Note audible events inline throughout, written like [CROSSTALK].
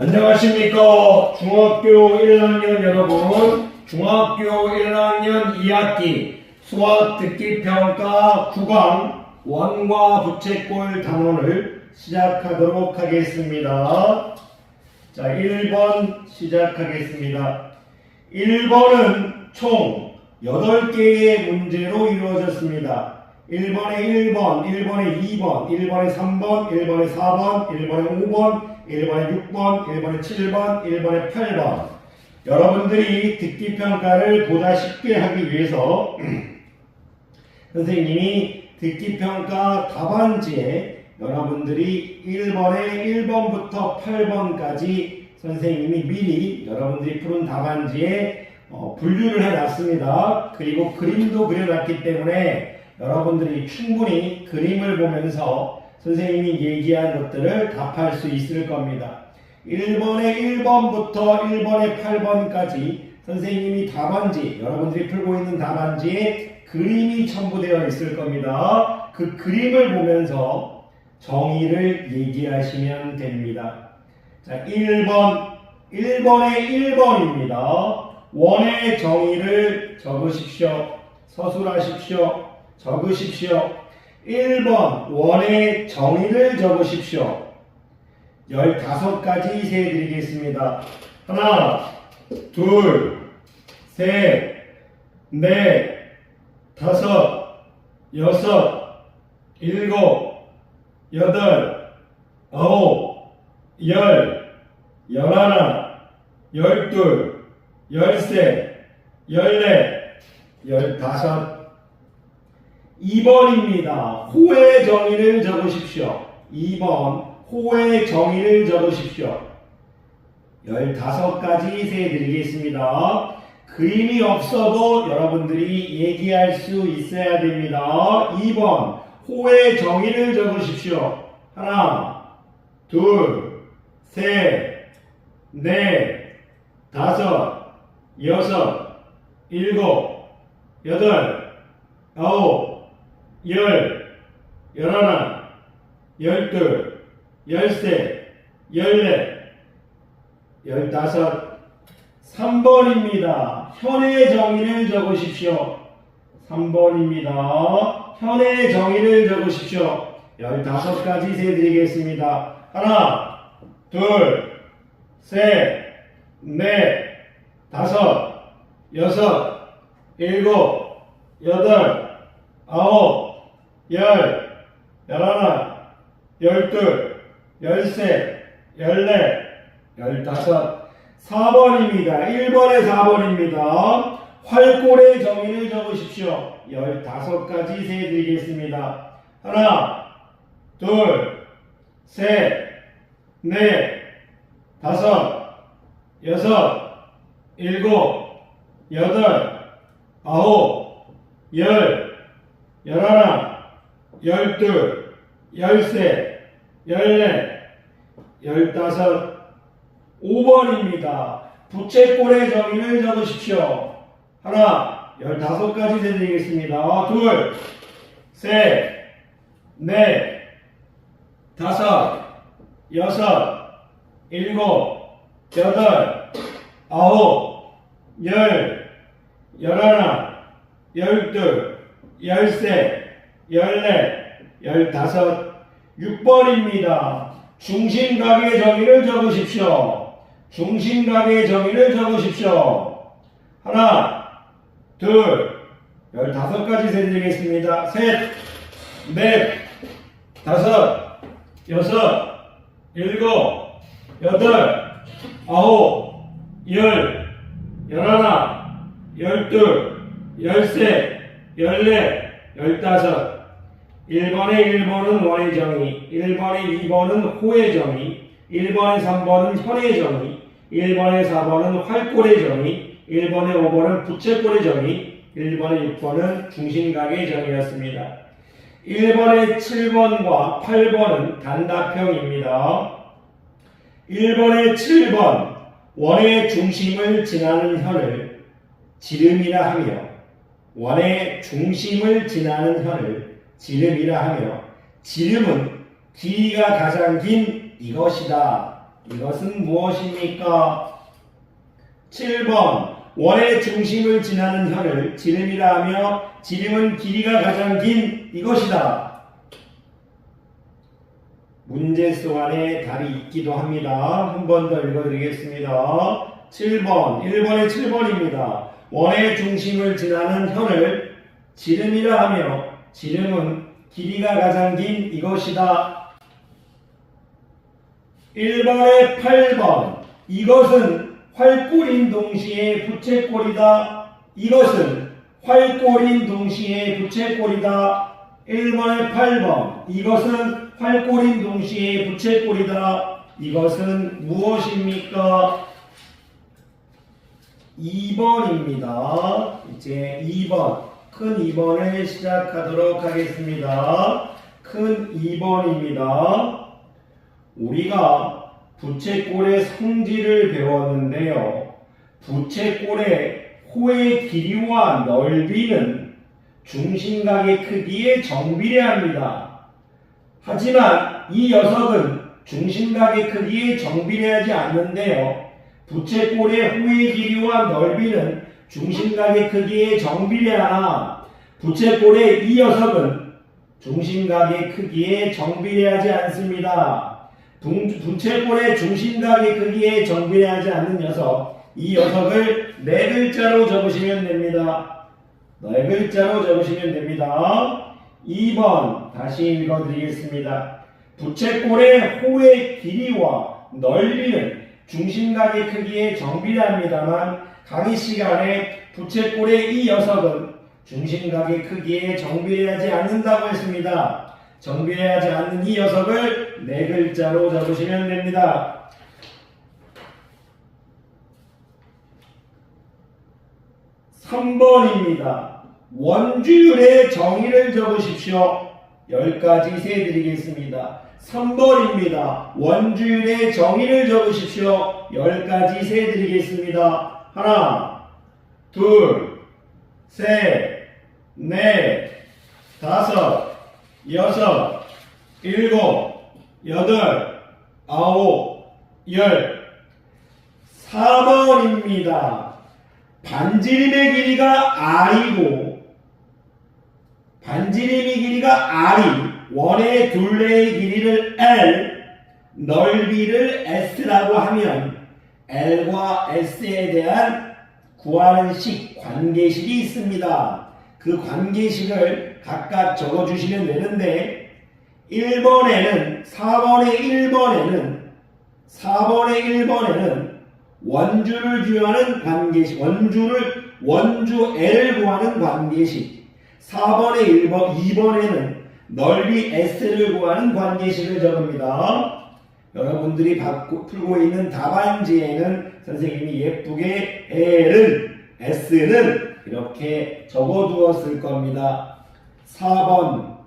안녕하십니까. 중학교 1학년 여러분. 중학교 1학년 2학기 수학 듣기 평가 9강 원과 부채꼴 단원을 시작하도록 하겠습니다. 자, 1번 시작하겠습니다. 1번은 총 8개의 문제로 이루어졌습니다. 1번에 1번, 1번에 2번, 1번에 3번, 1번에 4번, 1번에 5번, 1번에 6번, 1번에 7번, 1번에 8번. 여러분들이 듣기 평가를 보다 쉽게 하기 위해서 [CLEARS THROAT] 선생님이 듣기 평가 답안지에 여러분들이 1번에 1번부터 8번까지 선생님이 미리 여러분들이 푸른 답안지에 어, 분류를 해놨습니다. 그리고 그림도 그려놨기 때문에 여러분들이 충분히 그림을 보면서 선생님이 얘기한 것들을 답할 수 있을 겁니다. 1번에 1번부터 1번에 8번까지 선생님이 답안지, 여러분들이 풀고 있는 답안지에 그림이 첨부되어 있을 겁니다. 그 그림을 보면서 정의를 얘기하시면 됩니다. 자, 1번, 1번에 1번입니다. 원의 정의를 적으십시오. 서술하십시오. 적으십시오. 1번, 원의 정의를 적으십시오. 15가지 세드리겠습니다. 하나, 둘, 셋, 넷, 다섯, 여섯, 일곱, 여덟, 아홉, 열, 열하나, 열둘, 열세, 열네, 열다섯. 2번입니다. 호의 정의를 적으십시오. 2번 호의 정의를 적으십시오. 15가지 세 드리겠습니다. 그림이 없어도 여러분들이 얘기할 수 있어야 됩니다. 2번 호의 정의를 적으십시오. 하나, 둘, 셋, 넷, 다섯, 여섯, 일곱, 여덟, 아홉, 열, 열하나, 열둘, 열세, 열네, 열다섯, 3번입니다. 현의 정의를 적으십시오. 3번입니다. 현의 정의를 적으십시오. 15가지 세드리겠습니다. 하나, 둘, 셋, 넷, 다섯, 여섯, 일곱, 여덟, 아홉, 열, 열하나, 열둘, 열세, 열네, 열다섯, 4번입니다. 1번에 4번입니다. 활골의 정의를 적으십시오. 15가지 세드리겠습니다. 하나, 둘, 셋, 넷, 다섯, 여섯, 일곱, 여덟, 아홉, 열, 열하나, 열둘, 열세, 열네, 열다섯, 5번입니다. 부채꼴의 정의를 적으십시오. 하나, 열다섯 가지 되드리겠습니다. 둘, 셋, 넷, 다섯, 여섯, 일곱, 여덟, 아홉, 열, 열하나, 열둘, 열셋, 14, 15, 6번입니다. 중심각의 정의를 적으십시오. 중심각의 정의를 적으십시오. 하나, 둘, 열다섯 가지 세드리겠습니다. 셋, 넷, 다섯, 여섯, 일곱, 여덟, 아홉, 열, 열하나, 열둘, 열세, 열네, 열다섯, 1번에 1번은 원의 정의, 1번에 2번은 호의 정의, 1번에 3번은 현의 정의, 1번에 4번은 활골의 정의, 1번에 5번은 부채꼴의 정의, 1번에 6번은 중심각의 정의였습니다. 1번의 7번과 8번은 단답형입니다. 1번의 7번 원의 중심을 지나는 현을 지름이라 하며 원의 중심을 지나는 현을 지름이라 하며 지름은 길이가 가장 긴 이것이다 이것은 무엇입니까? 7번 원의 중심을 지나는 혀를 지름이라 하며 지름은 길이가 가장 긴 이것이다. 문제 속 안에 답이 있기도 합니다. 한 번 더 읽어드리겠습니다. 7번, 1번의 7번입니다. 원의 중심을 지나는 혀를 지름이라 하며 지름은 길이가 가장 긴 이것이다. 1번의 8번 이것은 활골인 동시에 부채꼴이다. 이것은 활골인 동시에 부채꼴이다. 1번의 8번 이것은 활골인 동시에 부채꼴이다. 이것은 무엇입니까? 2번입니다. 이제 2번 큰 2번을 시작하도록 하겠습니다. 큰 2번입니다. 우리가 부채꼴의 성질을 배웠는데요. 부채꼴의 호의 길이와 넓이는 중심각의 크기에 정비례합니다. 하지만 이 녀석은 중심각의 크기에 정비례하지 않는데요. 부채꼴의 호의 길이와 넓이는 중심각의 크기에 정비례하나 부채꼴의 이 녀석은 중심각의 크기에 정비례하지 않습니다. 동- 부채꼴의 중심각의 크기에 정비례하지 않는 녀석, 이 녀석을 네 글자로 적으시면 됩니다. 네 글자로 적으시면 됩니다. 2번 다시 읽어드리겠습니다. 부채꼴의 호의 길이와 넓이는 중심각의 크기에 정비례합니다만 강의 시간에 부채꼴의 이 녀석은 중심각의 크기에 정비례하지 않는다고 했습니다. 정비례하지 않는 이 녀석을 네 글자로 적으시면 됩니다. 삼번입니다 원주율의 정의를 적으십시오. 열 가지 세 드리겠습니다. 3번입니다. 원주율의 정의를 적으십시오. 열 가지 세 드리겠습니다. 하나, 둘, 셋, 넷, 다섯, 여섯, 일곱, 여덟, 아홉, 열. 4번입니다. 반지름의 길이가 R이고 반지름의 길이가 R이 원의 둘레의 길이를 L 넓이를 S라고 하면 L과 S에 대한 구하는 식 관계식이 있습니다. 그 관계식을 각각 적어주시면 되는데 1번에는 4번의 1번에는 4번의 1번에는 원주를 주요하는 관계식, 원주를 원주 L을 구하는 관계식. 4번의 1번, 2번에는 넓이 S를 구하는 관계식을 적습니다. 여러분들이 받고, 풀고 있는 답안지에는 선생님이 예쁘게 L은 S는 이렇게 적어두었을 겁니다. 4번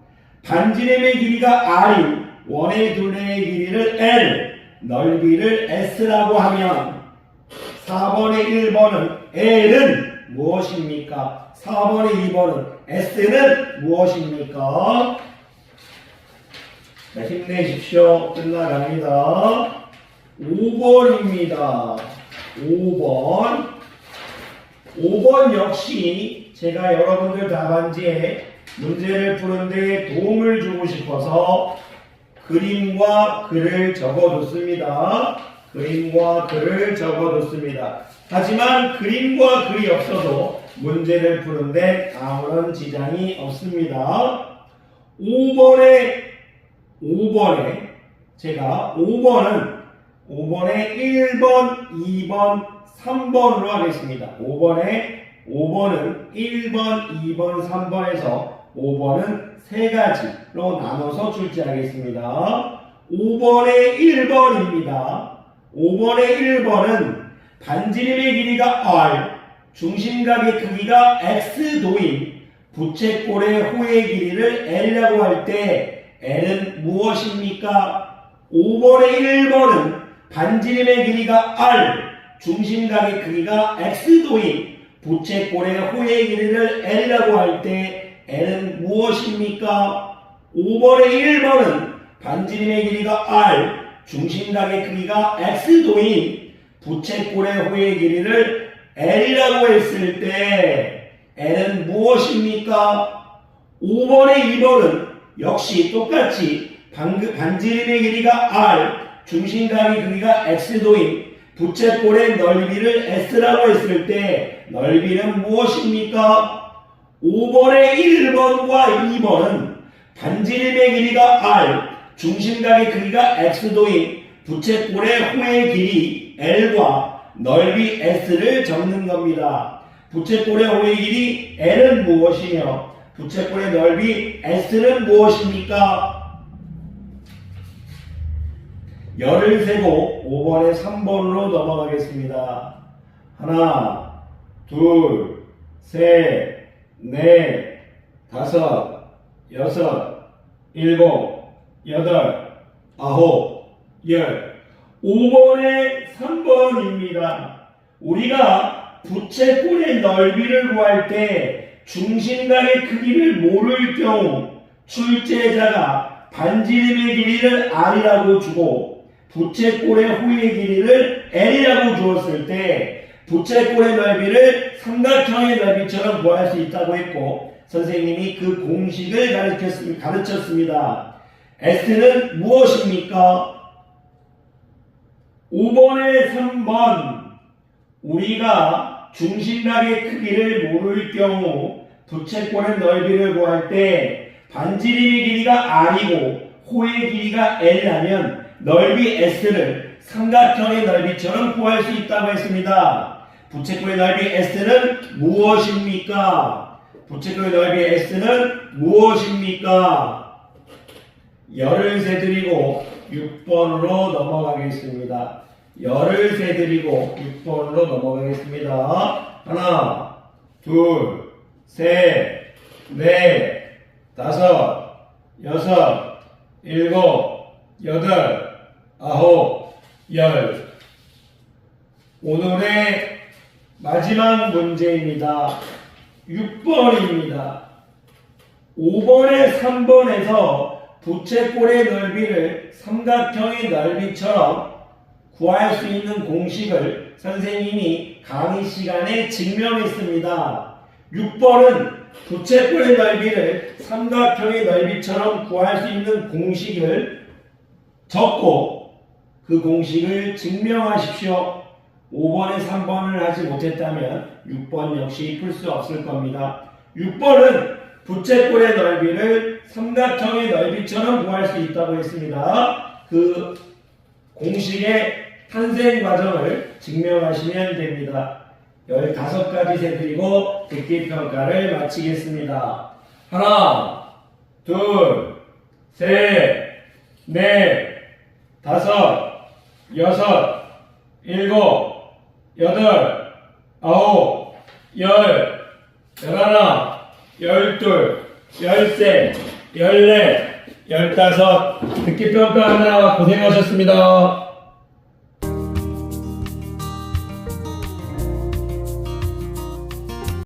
반지름의 길이가 R이 원의 둘레의 길이를 L 넓이를 S라고 하면 4번의 1번은 L은 무엇입니까? 4번의 2번은 S는 무엇입니까? 자, 힘내십시오. 끝나갑니다. 5번입니다. 5번. 5번 역시 제가 여러분들 답안지에 문제를 푸는데 도움을 주고 싶어서 그림과 글을 적어뒀습니다. 그림과 글을 적어뒀습니다. 하지만 그림과 글이 없어도 문제를 푸는데 아무런 지장이 없습니다. 5번에 5번에 제가 5번은 5번에 1번, 2번, 3번으로 하겠습니다. 5번에 5번은 1번, 2번, 3번에서 5번은 세 가지로 나눠서 출제하겠습니다. 5번의 1번입니다. 5번의 1번은 반지름의 길이가 R, 중심각의 크기가 X도인 부채꼴의 호의 길이를 L이라고 할 때 L은 무엇입니까? 5번의 1번은 반지름의 길이가 R, 중심각의 크기가 X도인 부채꼴의 호의 길이를 L이라고 할 때 L은 무엇입니까? 5번의 1번은 반지름의 길이가 R, 중심각의 크기가 x도인 부채꼴의 호의 길이를 L이라고 했을 때 L은 무엇입니까? 5번에 2번은 역시 똑같이 반지름의 길이가 R, 중심각의 크기가 x도인 부채꼴의 넓이를 S라고 했을 때 넓이는 무엇입니까? 5번의 1번과 2번은 반지름의 길이가 R, 중심각의 크기가 x도인 부채꼴의 호의 길이 L과 넓이 S를 적는 겁니다. 부채꼴의 호의 길이 L은 무엇이며 부채꼴의 넓이 S는 무엇입니까? 열을 세고 5번에 3번으로 넘어가겠습니다. 하나, 둘, 셋, 넷, 다섯, 여섯, 일곱, 여덟, 아홉, 열. 5번에 3번입니다. 우리가 부채꼴의 넓이를 구할 때 중심각의 크기를 모를 경우 출제자가 반지름의 길이를 R이라고 주고 부채꼴의 호의 길이를 L이라고 주었을 때 부채꼴의 넓이를 삼각형의 넓이처럼 구할 수 있다고 했고 선생님이 그 공식을 가르쳤, 가르쳤습니다. S는 무엇입니까? 5번에 3번 우리가 중심각의 크기를 모를 경우 부채꼴의 넓이를 구할 때 반지름의 길이가 R이고 호의 길이가 L이라면 넓이 S를 삼각형의 넓이처럼 구할 수 있다고 했습니다. 부채꼴의 넓이 S는 무엇입니까? 부채꼴의 넓이 S는 무엇입니까? 열을 세드리고 6번으로 넘어가겠습니다. 열을 세드리고 6번으로 넘어가겠습니다. 하나, 둘, 셋, 넷, 다섯, 여섯, 일곱, 여덟, 아홉, 열. 오늘의 마지막 문제입니다. 6번입니다. 5번에 3번에서 부채꼴의 넓이를 삼각형의 넓이처럼 구할 수 있는 공식을 선생님이 강의 시간에 증명했습니다. 6번은 부채꼴의 넓이를 삼각형의 넓이처럼 구할 수 있는 공식을 적고 그 공식을 증명하십시오. 5번에 3번을 하지 못했다면 6번 역시 풀 수 없을 겁니다. 6번은 부채꼴의 넓이를 삼각형의 넓이처럼 구할 수 있다고 했습니다. 그 공식의 탄생 과정을 증명하시면 됩니다. 15가지 세 드리고 듣기 평가를 마치겠습니다. 하나, 둘, 셋, 넷, 다섯, 여섯, 일곱, 여덟, 아홉, 열, 열하나, 열둘, 열셋, 열넷, 열다섯, 듣기 평가 하나 고생하셨습니다.